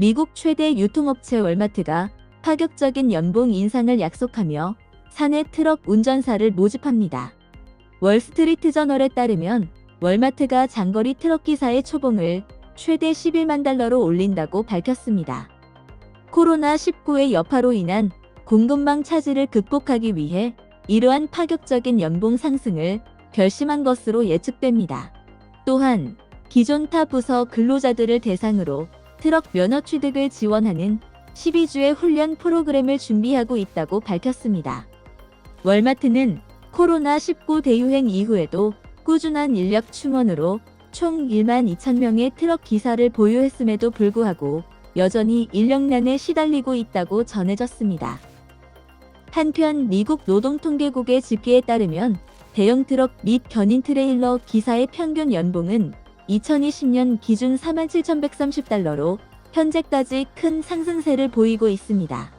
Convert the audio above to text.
미국 최대 유통업체 월마트가 파격적인 연봉 인상을 약속하며 사내 트럭 운전사를 모집합니다. 월스트리트 저널에 따르면 월마트가 장거리 트럭 기사의 초봉을 최대 11만 달러로 올린다고 밝혔습니다. 코로나19의 여파로 인한 공급망 차질을 극복하기 위해 이러한 파격적인 연봉 상승을 결심한 것으로 예측됩니다. 또한 기존 타 부서 근로자들을 대상으로 트럭 면허 취득을 지원하는 12주의 훈련 프로그램을 준비하고 있다고 밝혔습니다. 월마트는 코로나19 대유행 이후에도 꾸준한 인력 충원으로 총 1만 2천 명의 트럭 기사를 보유했음에도 불구하고 여전히 인력난에 시달리고 있다고 전해졌습니다. 한편 미국 노동통계국의 집계에 따르면 대형 트럭 및 견인 트레일러 기사의 평균 연봉은 2020년 기준 47,130달러로 현재까지 큰 상승세를 보이고 있습니다.